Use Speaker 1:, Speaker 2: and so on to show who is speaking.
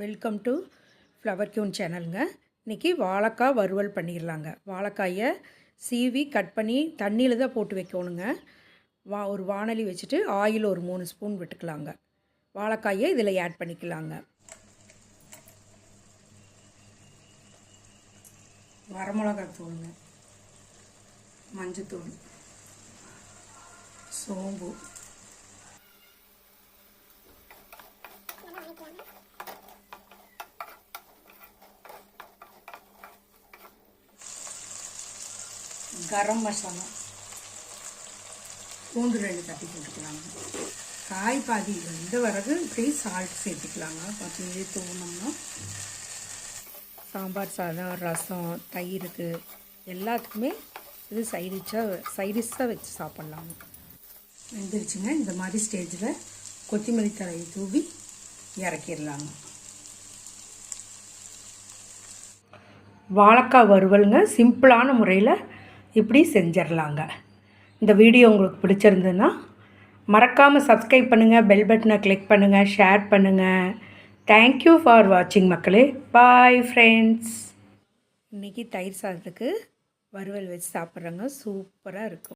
Speaker 1: Welcome to flower queen சேனலுங்க இன்றைக்கி வாழைக்காய் வறுவல் பண்ணிடலாங்க. வாழைக்காயை சீவி கட் பண்ணி தண்ணியில் தான் போட்டு வைக்கணுங்க. வா ஒரு வாணலி வச்சுட்டு ஆயில் ஒரு மூணு ஸ்பூன் விட்டுக்கலாங்க. வாழைக்காயை இதில் ஆட் பண்ணிக்கலாங்க. வரமிளகாய் தூளுங்க. மஞ்சத்தூள். சோம்பு. கரம் மசாலா. பூண்டு ரெண்டு தட்டி போட்டுக்கலாங்க. காய் பாதி வெந்த வரகு இப்படி சால்ட் சேர்த்துக்கலாங்க. பச்சை தூணோம்னா. சாம்பார் சாதம் ரசம் தயிருக்கு எல்லாத்துக்குமே இது சைடிஷாக சைடிஷாக வச்சு சாப்பிட்லாங்க. வெந்துருச்சுங்க. இந்த மாதிரி ஸ்டேஜில் கொத்தமல்லி தழையை தூவி இறக்கிடலாங்க. வாழைக்காய் வறுவலுங்க. சிம்பிளான முறையில் இப்படி செஞ்சிடலாங்க. இந்த வீடியோ உங்களுக்கு பிடிச்சிருந்ததுன்னா மறக்காமல் சப்ஸ்கிரைப் பண்ணுங்கள் பெல் பட்டனை கிளிக் பண்ணுங்கள் ஷேர் பண்ணுங்கள் தேங்க்யூ ஃபார் வாட்சிங் மக்களே. பாய் ஃப்ரெண்ட்ஸ் இன்றைக்கி தயிர் சாதத்துக்கு வறுவல் வச்சு சாப்பிட்றவங்க சூப்பராக இருக்கும்.